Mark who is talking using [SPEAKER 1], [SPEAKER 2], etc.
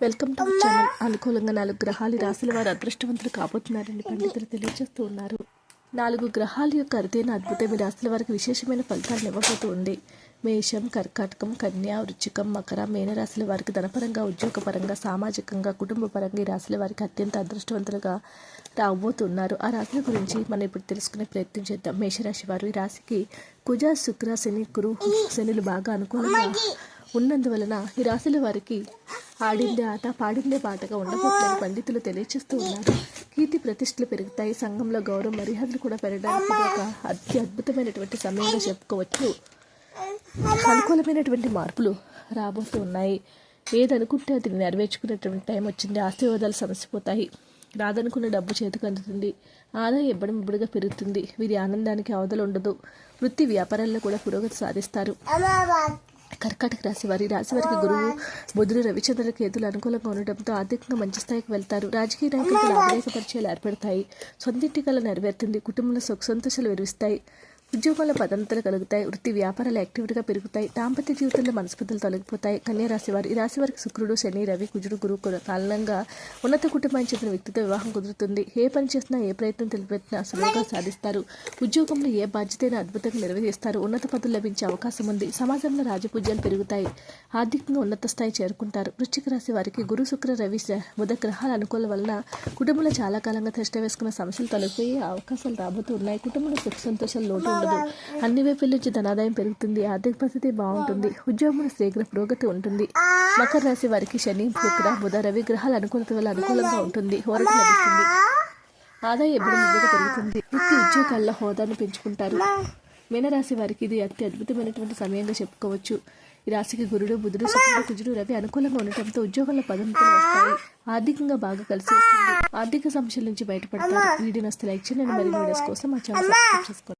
[SPEAKER 1] Welcome to channel. అనుకూలంగా నాలుగు గ్రహాలు ఈ వారు అదృష్టవంతులు కాబోతున్నారని పండితులు తెలియజేస్తూ ఉన్నారు. నాలుగు గ్రహాల యొక్క అరుదైన అద్భుతం ఈ రాశుల వారికి విశేషమైన ఫలితాలను ఇవ్వబోతూ ఉంది. మేషం కర్కాటకం కన్యా వృచ్చికం మకర మీనరాశుల వారికి ధనపరంగా ఉద్యోగపరంగా సామాజికంగా కుటుంబ పరంగా ఈ రాశుల వారికి అత్యంత అదృష్టవంతులుగా రాబోతున్నారు. ఆ రాశుల గురించి మనం ఇప్పుడు తెలుసుకునే ప్రయత్నం చేద్దాం. మేషరాశి వారు ఈ రాశికి కుజ శుక్ర శని గురు శనులు బాగా అనుకూలంగా ఉన్నందువలన ఈ రాశుల వారికి ఆడిందే ఆట పాడిందే పాటగా ఉండబోతుందని పండితులు తెలియజేస్తూ ఉన్నారు. కీర్తి ప్రతిష్టలు పెరుగుతాయి. సంఘంలో గౌరవ మర్యాదలు కూడా పెరగడానికి ఒక అతి అద్భుతమైనటువంటి సమయంగా చెప్పుకోవచ్చు. అనుకూలమైనటువంటి మార్పులు రాబోతూ ఉన్నాయి. ఏదనుకుంటే అది నెరవేర్చుకునేటువంటి టైం వచ్చింది. ఆశీర్వాదాలు సమసిపోతాయి రాదనుకున్న డబ్బు చేతికి అందుతుంది. ఆదాయం ఇవ్వడం ఇబ్బడిగా పెరుగుతుంది. వీరి ఆనందానికి అవధులు ఉండదు. వృత్తి వ్యాపారాల్లో కూడా పురోగతి సాధిస్తారు. కర్కాటక రాశి వారి. రాశి వారికి గురువు బుధుడు రవిచంద్ర కేతులు అనుకూలంగా ఉండటంతో ఆర్థికంగా మంచి స్థాయికి వెళ్తారు. రాజకీయ నాయకులకు లాభదాయక పరిచయాలు ఏర్పడతాయి. సొంతింటి కళ నెరవేరుతుంది. కుటుంబంలో సుఖ సంతోషాలు విరిస్తాయి ఉద్యోగాల పదంతలు కలుగుతాయి వృత్తి వ్యాపారాలు యాక్టివిటీగా పెరుగుతాయి దాంపత్య జీవితంలో మనస్పతులు తొలగిపోతాయి. కన్యా రాశి వారి ఈ రాశి వారికి శుక్రుడు శని రవి కుజుడు గురువు కారణంగా ఉన్నత కుటుంబానికి చెందిన వ్యక్తితో వివాహం కుదురుతుంది. ఏ పని చేసినా ఏ ప్రయత్నం తెలిపెట్టినా సులువుగా సాధిస్తారు. ఉద్యోగంలో ఏ బాధ్యతైనా అద్భుతంగా నిర్వహిస్తారు. ఉన్నత పదవులు లభించే అవకాశం ఉంది. సమాజంలో రాజపూజ్యాలు పెరుగుతాయి. ఆర్థికంగా ఉన్నత స్థాయి చేరుకుంటారు. వృశ్చిక రాశి వారికి గురు శుక్ర రవి శ- బుధ గ్రహాల అనుకూలం వలన కుటుంబంలో చాలా కాలంగా తెష్ట వేసుకున్న సమస్యలు తొలగిపోయే అవకాశాలు రాబోతూ ఉన్నాయి కుటుంబంలో సుఖ సంతోషాలు లోటు ఉండదు అన్ని వైపుల నుంచి ధనాదాయం పెరుగుతుంది ఆర్థిక పరిస్థితి బాగుంటుంది ఉద్యోగంలో శీఘ్ర పురోగతి ఉంటుంది. మకర రాశి వారికి శని శుక్ర బుధ రవి గ్రహాల అనుకూలత వల్ల అనుకూలంగా ఉంటుంది. హోరట లభిస్తుంది. ఆదాయం ఎప్పుడు పెరుగుతుంది. వృత్తి ఉద్యోగాల్లో హోదాను పెంచుకుంటారు. మీనరాశి వారికి ఇది అతి అద్భుతమైనటువంటి సమయంగా చెప్పుకోవచ్చు. ఈ రాశికి గురుడు బుధుడు శుక్రుడు కుజుడు రవి అనుకూలంగా ఉండటంతో ఉద్యోగంలో పదోన్నతులు వస్తాయి. ఆర్థికంగా బాగా కలిసి వస్తుంది. ఆర్థిక సమస్యల నుంచి బయటపడతారు. వీడియో నస్తే లైక్ చేయండి. మరిన్ని వీడియోస్ కోసం మా ఛానల్ సబ్స్క్రైబ్ చేసుకోండి.